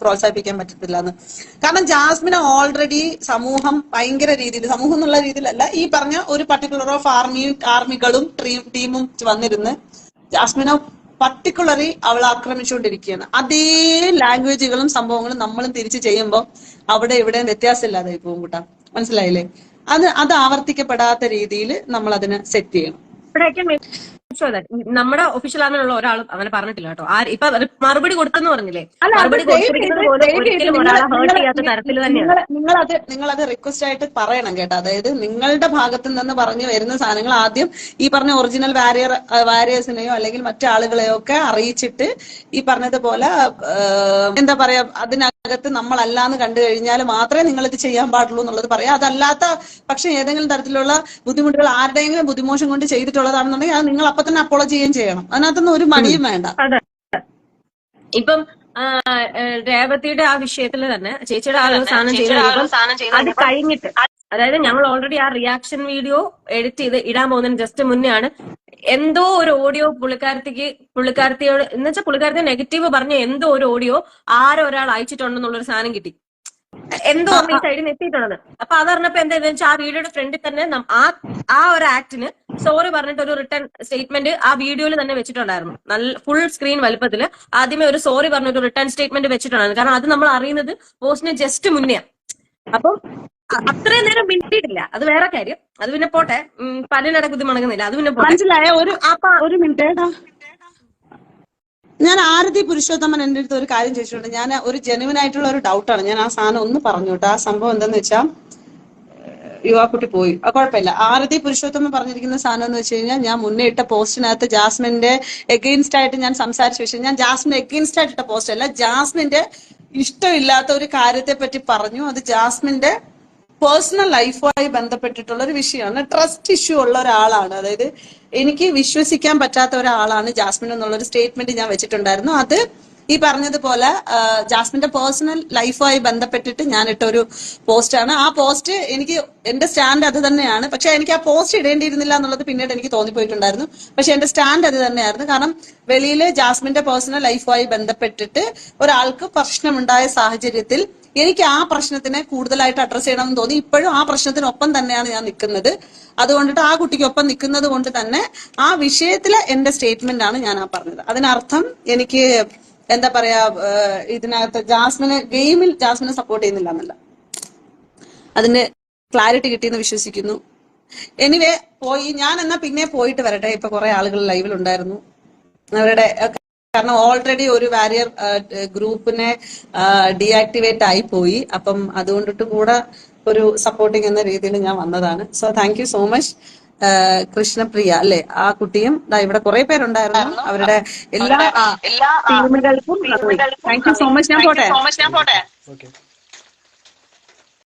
പ്രോത്സാഹിപ്പിക്കാൻ പറ്റത്തില്ല എന്ന് കാരണം ജാസ്മിന് ഓൾറെഡി സമൂഹം ഭയങ്കര രീതിയിൽ സമൂഹം എന്നുള്ള രീതിയിലല്ല ഈ പറഞ്ഞ ഒരു പർട്ടിക്കുലർ ഓഫ് ആർമി ആർമികളും ടീമും വന്നിരുന്ന് ജാസ്മിനെ പർട്ടിക്കുലറി അവൾ ആക്രമിച്ചുകൊണ്ടിരിക്കുകയാണ്. അതേ ലാംഗ്വേജുകളും സംഭവങ്ങളും നമ്മളും തിരിച്ചു ചെയ്യുമ്പോൾ അവിടെ ഇവിടെ വ്യത്യാസമില്ലാതെ പോകും കൂട്ടാ. മനസ്സിലായില്ലേ? അത് അത് ആവർത്തിക്കപ്പെടാത്ത രീതിയിൽ നമ്മൾ അതിനെ സെറ്റ് ചെയ്യണം നമ്മുടെ ഒഫീഷ്യൽ ആണെന്നുള്ള ഒരാൾ അങ്ങനെ പറഞ്ഞിട്ടില്ല കേട്ടോ. ആര് ഇപ്പൊ മറുപടി കൊടുത്തെന്ന് പറഞ്ഞില്ലേ? മറുപടി നിങ്ങളത് നിങ്ങളത് റിക്വസ്റ്റ് ആയിട്ട് പറയണം കേട്ടോ. അതായത് നിങ്ങളുടെ ഭാഗത്തു നിന്ന് പറഞ്ഞു വരുന്ന സാധനങ്ങൾ ആദ്യം ഈ പറഞ്ഞ ഒറിജിനൽ വാരിയർ വാരിയേഴ്സിനെയോ അല്ലെങ്കിൽ മറ്റാളുകളെയോ ഒക്കെ അറിയിച്ചിട്ട് ഈ പറഞ്ഞതുപോലെ എന്താ പറയാ അതിനകത്ത് നമ്മളല്ലാന്ന് കണ്ടു കഴിഞ്ഞാൽ മാത്രമേ നിങ്ങൾ ഇത് ചെയ്യാൻ പാടുള്ളൂ എന്നുള്ളത് പറയാം. അതല്ലാത്ത പക്ഷെ ഏതെങ്കിലും തരത്തിലുള്ള ബുദ്ധിമുട്ടുകൾ ആരുടെയെങ്കിലും ബുദ്ധിമോശം കൊണ്ട് ചെയ്തിട്ടുള്ളതാണെന്നുണ്ടെങ്കിൽ അത് നിങ്ങൾ അപ്പൊ തന്നെ അപ്പോളോ ചെയ്യുകയും ചെയ്യണം. അതിനകത്തൊന്നും ഒരു മടിയും വേണ്ട. ഇപ്പം രേവതിയുടെ ആ വിഷയത്തിൽ തന്നെ ചേച്ചിയുടെ ആ ഒരു സാധനം ചെയ്ത്. അത് കഴിഞ്ഞിട്ട് അതായത് ഞങ്ങൾ ഓൾറെഡി ആ റിയാക്ഷൻ വീഡിയോ എഡിറ്റ് ചെയ്ത് ഇടാൻ പോകുന്നതിന് ജസ്റ്റ് മുന്നേ ആണ് എന്തോ ഒരു ഓഡിയോ പുള്ളിക്കാരത്തിക്ക് പുള്ളിക്കാരത്തിയോട് എന്ന് വെച്ചാൽ പുള്ളിക്കാരത്തി നെഗറ്റീവ് പറഞ്ഞ എന്തോ ഒരു ഓഡിയോ ആരോ ഒരാൾ അയച്ചിട്ടുണ്ടെന്നുള്ളൊരു സാധനം കിട്ടി. എന്തോ ഈ സൈഡിൽ നിന്ന് എത്തിയിട്ടുള്ളത് അപ്പൊ അതറിഞ്ഞപ്പോ എന്താ വെച്ചാൽ ആ വീഡിയോയുടെ ഫ്രണ്ടിൽ തന്നെ ആ ആ ഒരു ആക്ടിന് സോറി പറഞ്ഞിട്ട് ഒരു റിട്ടേൺ സ്റ്റേറ്റ്മെന്റ് ആ വീഡിയോയിൽ തന്നെ വെച്ചിട്ടുണ്ടായിരുന്നു. നല്ല ഫുൾ സ്ക്രീൻ വലുപ്പത്തിൽ ആദ്യമേ ഒരു സോറി പറഞ്ഞ ഒരു റിട്ടേൺ സ്റ്റേറ്റ്മെന്റ് വെച്ചിട്ടുണ്ടായിരുന്നു. കാരണം അത് നമ്മൾ അറിയുന്നത് പോസ്റ്റിന് ജസ്റ്റ് മുന്നേ. അപ്പം അത്രയും നേരം മിണ്ടിയിട്ടില്ല. അത് വേറെ കാര്യം. അത് പിന്നെ പോട്ടെ. ഉം, പല്ലിനട കുത്തി മണങ്ങുന്നില്ല. അത് പിന്നെ മനസ്സിലായ? ഒരു ഒരു ഞാൻ ആരതി പുരുഷോത്തമൻ എന്റെ അടുത്ത് ഒരു കാര്യം ചോദിച്ചിട്ടുണ്ട്. ഞാൻ ഒരു ജെനുവിൻ ആയിട്ടുള്ള ഒരു ഡൗട്ടാണ് ഞാൻ ആ സാധനം ഒന്ന് പറഞ്ഞു കേട്ടോ. ആ സംഭവം എന്താന്ന് വെച്ചാൽ യുവാക്കുട്ടി പോയി. ആ കുഴപ്പമില്ല. ആരതി പുരുഷോത്തമൻ പറഞ്ഞിരിക്കുന്ന സാധനം എന്ന് വെച്ച് കഴിഞ്ഞാൽ ഞാൻ മുന്നേ ഇട്ട പോസ്റ്റിനകത്ത് ജാസ്മിന്റെ എഗെയിൻസ്റ്റ് ആയിട്ട് ഞാൻ സംസാരിച്ച വിഷയം. ഞാൻ ജാസ്മിൻ എഗെയിൻസ്റ്റ് ആയിട്ട് ഇട്ട പോസ്റ്റ് അല്ല. ജാസ്മിന്റെ ഇഷ്ടമില്ലാത്ത ഒരു കാര്യത്തെ പറ്റി പറഞ്ഞു. അത് ജാസ്മിന്റെ പേഴ്സണൽ ലൈഫുമായി ബന്ധപ്പെട്ടിട്ടുള്ള ഒരു വിഷയമാണ്. ട്രസ്റ്റ് ഇഷ്യൂ ഉള്ള ഒരാളാണ്. അതായത് എനിക്ക് വിശ്വസിക്കാൻ പറ്റാത്ത ഒരാളാണ് ജാസ്മിൻ എന്നുള്ള ഒരു സ്റ്റേറ്റ്മെന്റ് ഞാൻ വെച്ചിട്ടുണ്ടായിരുന്നു. അത് ഈ പറഞ്ഞതുപോലെ ജാസ്മിന്റെ പേഴ്സണൽ ലൈഫുമായി ബന്ധപ്പെട്ടിട്ട് ഞാൻ ഇട്ട ഒരു പോസ്റ്റാണ് ആ പോസ്റ്റ് എനിക്ക് എന്റെ സ്റ്റാൻഡ് അത് തന്നെയാണ്. പക്ഷെ എനിക്ക് ആ പോസ്റ്റ് ഇടേണ്ടിയിരുന്നില്ല എന്നുള്ളത് പിന്നീട് എനിക്ക് തോന്നിപ്പോയിട്ടുണ്ടായിരുന്നു. പക്ഷെ എന്റെ സ്റ്റാൻഡ് അത് തന്നെയായിരുന്നു. കാരണം വെളിയിൽ ജാസ്മിന്റെ പേഴ്സണൽ ലൈഫുമായി ബന്ധപ്പെട്ടിട്ട് ഒരാൾക്ക് പ്രശ്നമുണ്ടായ സാഹചര്യത്തിൽ എനിക്ക് ആ പ്രശ്നത്തിനെ കൂടുതലായിട്ട് അഡ്രസ്സ് ചെയ്യണമെന്ന് തോന്നി. ഇപ്പോഴും ആ പ്രശ്നത്തിനൊപ്പം തന്നെയാണ് ഞാൻ നിൽക്കുന്നത്. അതുകൊണ്ടിട്ട് ആ കുട്ടിക്കൊപ്പം നിൽക്കുന്നത് കൊണ്ട് തന്നെ ആ വിഷയത്തിലെ എന്റെ സ്റ്റേറ്റ്മെന്റ് ആണ് ഞാൻ ആ പറഞ്ഞത്. അതിനർത്ഥം എനിക്ക് എന്താ പറയാ ഇതിനകത്ത് ജാസ്മിന് ഗെയിമിൽ ജാസ്മിനെ സപ്പോർട്ട് ചെയ്യുന്നില്ല എന്നല്ല. അതിന് ക്ലാരിറ്റി കിട്ടിയെന്ന് വിശ്വസിക്കുന്നു. എനിവേ പോയി. ഞാൻ എന്നാ പിന്നെ പോയിട്ട് വരട്ടെ. ഇപ്പൊ കുറെ ആളുകൾ ലൈവിൽ ഉണ്ടായിരുന്നു. അവരുടെ കാരണം ഓൾറെഡി ഒരു വാരിയർ ഗ്രൂപ്പിനെ ഡീആക്ടിവേറ്റ് ആയി പോയി. അപ്പം അതുകൊണ്ടിട്ട് കൂടെ ഒരു സപ്പോർട്ടിങ് എന്ന രീതിയിൽ ഞാൻ വന്നതാണ്. So thank you so much Krishnapriya അല്ലെ? ആ കുട്ടിയും ദാ ഇവിടെ കുറെ പേരുണ്ടായിരുന്നു. അവരുടെ എല്ലാ ടീമുകൾക്കും താങ്ക് യു സോ മച്ച് ഞാൻ പോട്ടെ? ഓക്കെ